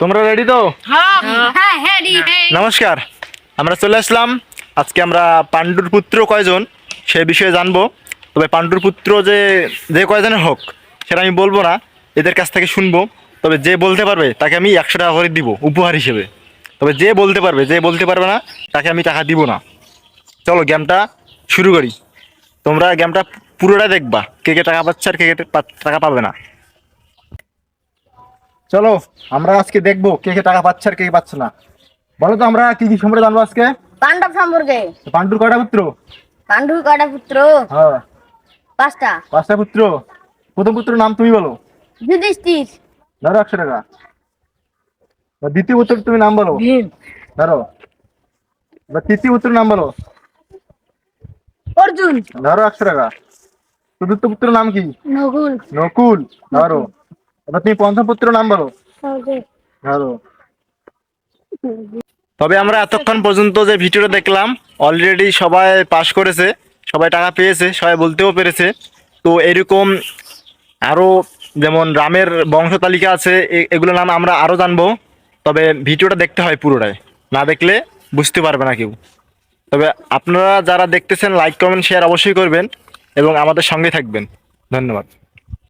তোমরা রেডি তো? হ্যাঁ। হ্যাঁ। রি নমস্কার। আমরা চলে আসলাম। আজকে আমরা পাণ্ডুর পুত্র কয়জন সে বিষয়ে জানব। তবে পাণ্ডুর পুত্র যে যে কয়জনের হোক সেটা আমি বলব না। এদের কাছ থেকে শুনব। তবে যে বলতে পারবে তাকে আমি একশো টাকা করে দিব উপহার হিসেবে। তবে যে বলতে পারবে যে বলতে পারবে না তাকে আমি টাকা দিব না। চলো গেমটা শুরু করি। তোমরা গেমটা পুরোটা দেখবা কে কে টাকা পাচ্ছে আর কে কে টাকা পাবে না। চলো আমরা আজকে দেখব কে কে টাকা পাচ্ছে আর কে কে পাচ্ছে না। বলো তো আমরা কি কি সম্পর্কে জানব আজকে? পাণ্ডব সম্পর্কে। পাণ্ডুর কয়টা পুত্র? পাণ্ডু কয়টা পুত্র? হ্যাঁ। পাঁচটা। পাঁচটা পুত্র? প্রথম পুত্র নাম তুমি বলো। যুধিষ্ঠির। ধরো একশো টাকা। দ্বিতীয় পুত্র তুমি নাম বলো। ভীম। ধরো। এবার তৃতীয় পুত্র নাম বলো। অর্জুন। ধরো একশো টাকা। চতুর্থ পুত্র নাম কি? নকুল। নকুল। ধরো। তুমি পঞ্চম পুত্র নাম বলো ধরো তবে আমরা এতক্ষণ পর্যন্ত যে ভিডিওটা দেখলাম অলরেডি সবাই পাস করেছে সবাই টাকা পেয়েছে সবাই বলতেও পেরেছে। তো এরকম আরও যেমন রামের বংশ তালিকা আছে এ- এগুলো নাম আমরা আরও জানব। তবে ভিডিওটা দেখতে হয় পুরোটাই। না দেখলে বুঝতে পারবে না কেউ। তবে আপনারা যারা দেখতেছেন লাইক কমেন্ট শেয়ার অবশ্যই করবেন এবং আমাদের সঙ্গে থাকবেন। ধন্যবাদ।